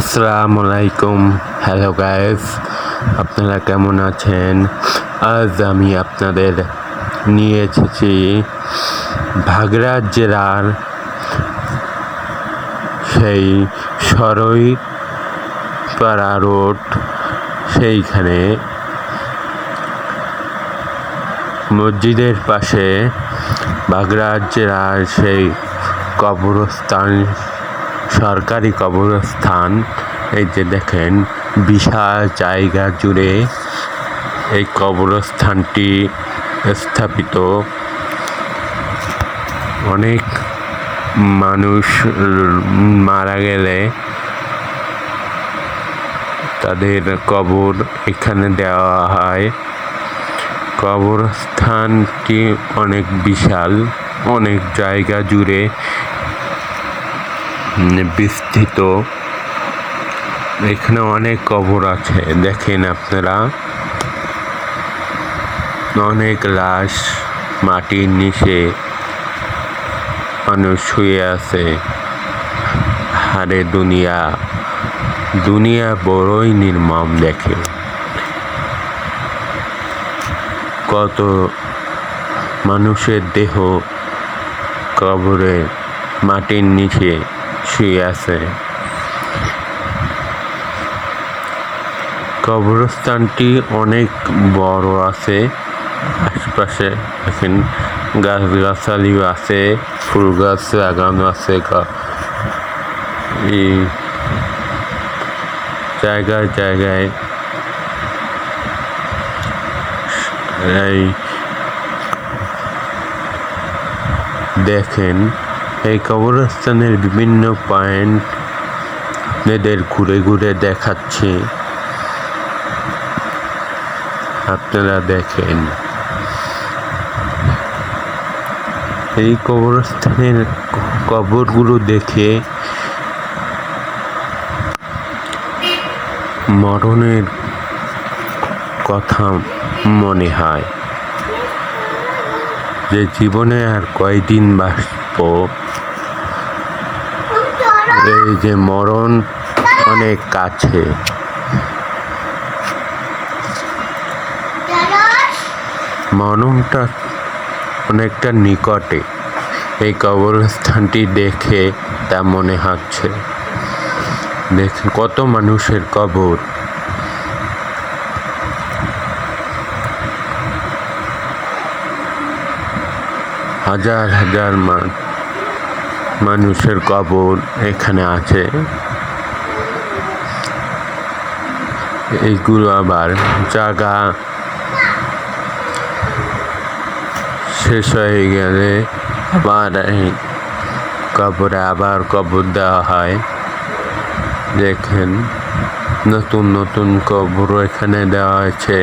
আসসালামু আলাইকুম hello guys আপনারা কেমন আছেন? আজ আমি আপনাদের নিয়ে এসেছি ভাগড়া জেলার সেই সরই পাড়া রোড। সেইখানে মসজিদের পাশে বাগড়া জেলার সেই কবরস্থান সরকারি কবরস্থান, এই যে দেখেন, বিশাল জায়গা জুড়ে এই কবরস্থানটি স্থাপিত। অনেক মানুষ মারা গেলে তাদের কবর এখানে দেওয়া হয়। কবরস্থানটি অনেক বিশাল, অনেক জায়গা জুড়ে বিস্তৃত। এখানে অনেক কবর আছে, দেখেন আপনারা। অনেক লাশ, মাটির নিচে মানুষ শুয়ে আছে। হারে দুনিয়া দুনিয়া বড়ই নির্মম দেখে। কত মানুষের দেহ কবরে মাটির নিচে শুয়ে আছে। কবরস্থানটি অনেক বড় আছে। আশপাশে গাছ গাছালিও আছে, ফুল গাছ লাগানো আছে এই জায়গায় জায়গায়। এই দেখেন এই কবরস্থানের বিভিন্ন পয়েন্ট আপনাদের ঘুরে ঘুরে দেখাচ্ছি। আপনারা দেখেন। এই কবরস্থানের কবরগুলো দেখে মরণের কথা মনে হয়। যে জীবনে আর কয়দিন বাঁচব? এই যে মরণ অনেক কাছে। মরণটা অনেকটা নিকটে। এই কবরস্থানটি দেখে তা মনে হচ্ছে। দেখেন কত মানুষের কবর। হাজার হাজার মা- মানুষের কবর এখানে আছে। এইগুলো আবার জায়গা শেষ হয়ে গেলে আবার কবরে আবার কবর দেওয়া হয়। দেখেন, নতুন নতুন কবর এখানে দেওয়া হয়েছে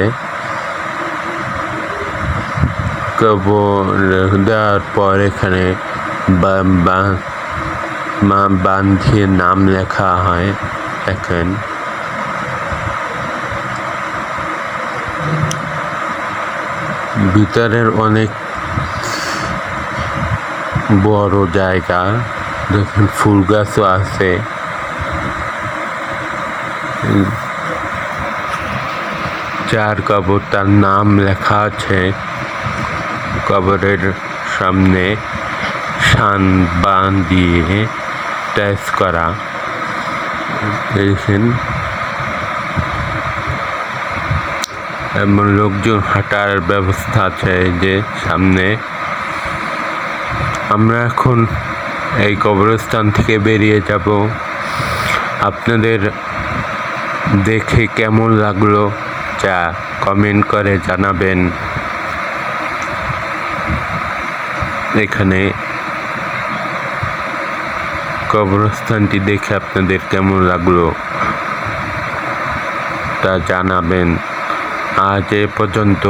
কবর দেওয়ার পর এখানে বা- বা- মা- বান্ধিয়ে নাম লেখা হয় দেখেন ভিতরের অনেক বড় জায়গা, দেখুন ফুল গাছও আছে। যার কবর তার নাম লেখা আছে কবরের সামনে। শান বান দিয়ে টাইস করা। দেখেন এমন লোকজন হাঁটার ব্যবস্থা আছে যে সামনে। আমরা এখন এই কবরস্থান থেকে বেরিয়ে যাব। আপনাদের দেখে কেমন লাগল যা কমেন্ট করে জানাবেন। এখানে কবরস্থানটি দেখে আপনাদের কেমন লাগল তা জানাবেন। আজ এ পর্যন্ত।